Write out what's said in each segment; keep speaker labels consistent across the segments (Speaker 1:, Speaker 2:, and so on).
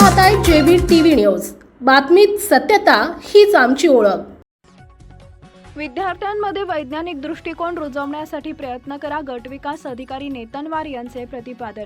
Speaker 1: पाहताय JB TV news. बातमीत सत्यता हीच आमची ओळख.
Speaker 2: विद्यार्थ्यांमध्ये वैज्ञानिक दृष्टिकोन रुजवण्यासाठी प्रयत्न करा गटविकास अधिकारी नेतनवार यांचे प्रतिपादन.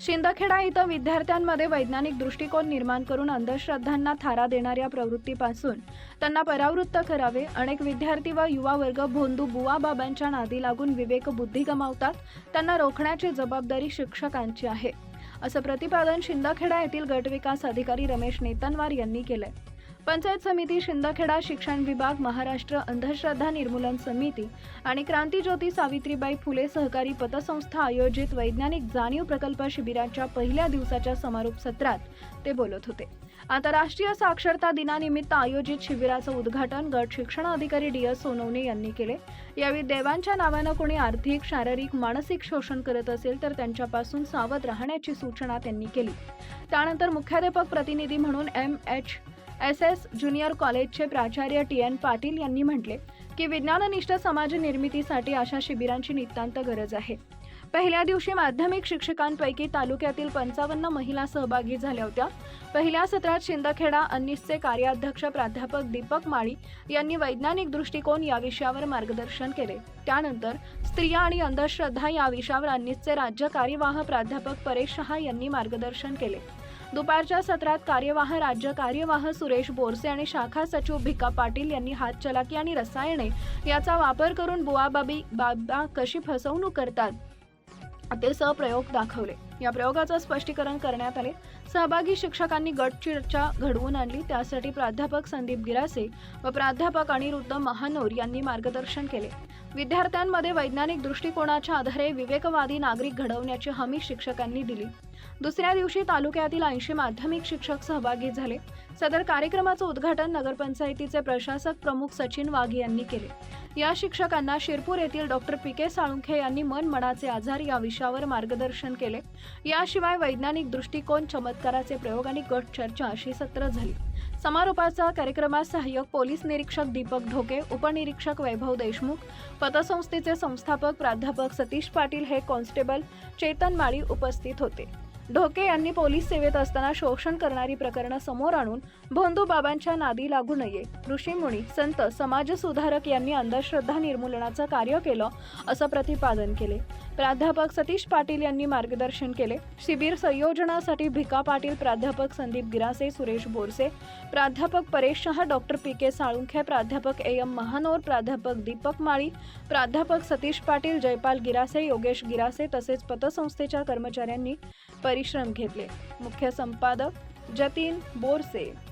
Speaker 2: शिंदखेडा इथं विद्यार्थ्यांमध्ये वैज्ञानिक दृष्टिकोन निर्माण करून अंधश्रद्धांना थारा देणाऱ्या प्रवृत्तीपासून त्यांना परावृत्त करावे. अनेक विद्यार्थी व युवा वर्ग भोंदू बुवा बाबांच्या नादी लागून विवेक बुद्धी गमावतात. त्यांना रोखण्याची जबाबदारी शिक्षकांची आहे. असं प्रतिपादन शिंदखेडा येथील गटविकास अधिकारी रमेश नेतनवार यांनी केलंय. पंचायत समिती शिंदखेडा शिक्षण विभाग महाराष्ट्र अंधश्रद्धा निर्मूलन समिती आणि क्रांतीज्योती सावित्रीबाई फुले सहकारी पतसंस्था आयोजित वैज्ञानिक जाणीव प्रकल्प शिबिराच्या पहिल्या दिवसाच्या समारोप सत्रात ते बोलत होते. आंतरराष्ट्रीय साक्षरता दिनानिमित्त आयोजित शिबिराचं उद्घाटन गट शिक्षण अधिकारी डी एस सोनवणे यांनी केले. यावेळी देवांच्या नावानं कोणी आर्थिक शारीरिक मानसिक शोषण करत असेल तर त्यांच्यापासून सावध राहण्याची सूचना त्यांनी केली. त्यानंतर मुख्याध्यापक प्रतिनिधी म्हणून M H S S junior कॉलेजचे प्राचार्य टी एन पाटील यांनी म्हटले की विज्ञाननिष्ठ समाज निर्मितीसाठी अशा शिबिरांची नितांत गरज आहे. पहिल्या दिवशी माध्यमिक शिक्षकांपैकी तालुक्यातील पंचावन्न महिला सहभागी झाल्या होत्या. पहिल्या सत्रात शिंदखेडा अन्निसचे कार्याध्यक्ष प्राध्यापक दीपक माळी यांनी वैज्ञानिक दृष्टिकोन या विषयावर मार्गदर्शन केले. त्यानंतर स्त्रिया आणि अंधश्रद्धा या विषयावर अन्निसचे राज्य कार्यवाह प्राध्यापक परेश शहा यांनी मार्गदर्शन केले. दुपारच्या सत्रात कार्यवाह राज्य कार्यवाह सुरेश बोरसे आणि शाखा सचिव भिका पाटील यांनी हातचलाकी आणि रसायने याचा वापर करून बुवाबाबी बाबा कशी फसवणूक करतात? ते सहप्रयोग दाखवले. या प्रयोगाचं स्पष्टीकरण करण्यात आले. सहभागी शिक्षकांनी गट चर्चा घडवून आणली. त्यासाठी प्राध्यापक संदीप गिरासे व प्राध्यापक अनिरुद्ध महानोर यांनी मार्गदर्शन केले. विद्यार्थ्यांमध्ये वैज्ञानिक दृष्टिकोनाच्या आधारे विवेकवादी नागरिक घडवण्याची हमी शिक्षकांनी दिली. दुसऱ्या दिवशी तालुक्यातील ऐंशी माध्यमिक शिक्षक सहभागी झाले. सदर कार्यक्रमाचं उद्घाटन नगरपंचायतीचे प्रशासक प्रमुख सचिन वाघ यांनी केले. या शिक्षकांना शिरपूर येथील डॉक्टर पी के साळुंखे यांनी मन मनाचे आजार या विषयावर मार्गदर्शन केले. याशिवाय वैज्ञानिक दृष्टिकोन चमत्काराचे प्रयोग आणि गट चर्चा अशी सत्र झाली. समारोपाचा कार्यक्रमात सहाय्यक पोलीस निरीक्षक दीपक ढोके उपनिरीक्षक वैभव देशमुख पतसंस्थेचे संस्थापक प्राध्यापक सतीश पाटील हे कॉन्स्टेबल चेतन माळी उपस्थित होते. ढोके यांनी पोलीस सेवेत असताना शोषण करणारी प्रकरणं समोर आणून भोंदू बाबांच्या नादी लागू नये. ऋषीमुनी संत समाजसुधारक यांनी अंधश्रद्धा निर्मूलनाचं कार्य केलं असं प्रतिपादन केले. प्राध्यापक सतीश पाटील यांनी मार्गदर्शन केले. शिबिर संयोजनासाठी भिका पाटील प्राध्यापक संदीप गिरासे सुरेश बोरसे प्राध्यापक Paresh Shah doctor P K Salunkhe प्राध्यापक ए एम महानोर प्राध्यापक दीपक माळी प्राध्यापक सतीश पाटील जयपाल गिरासे योगेश गिरासे तसेच पतसंस्थेच्या कर्मचाऱ्यांनी परि परिश्रम घेतले. मुख्य संपादक जतीन बोरसे.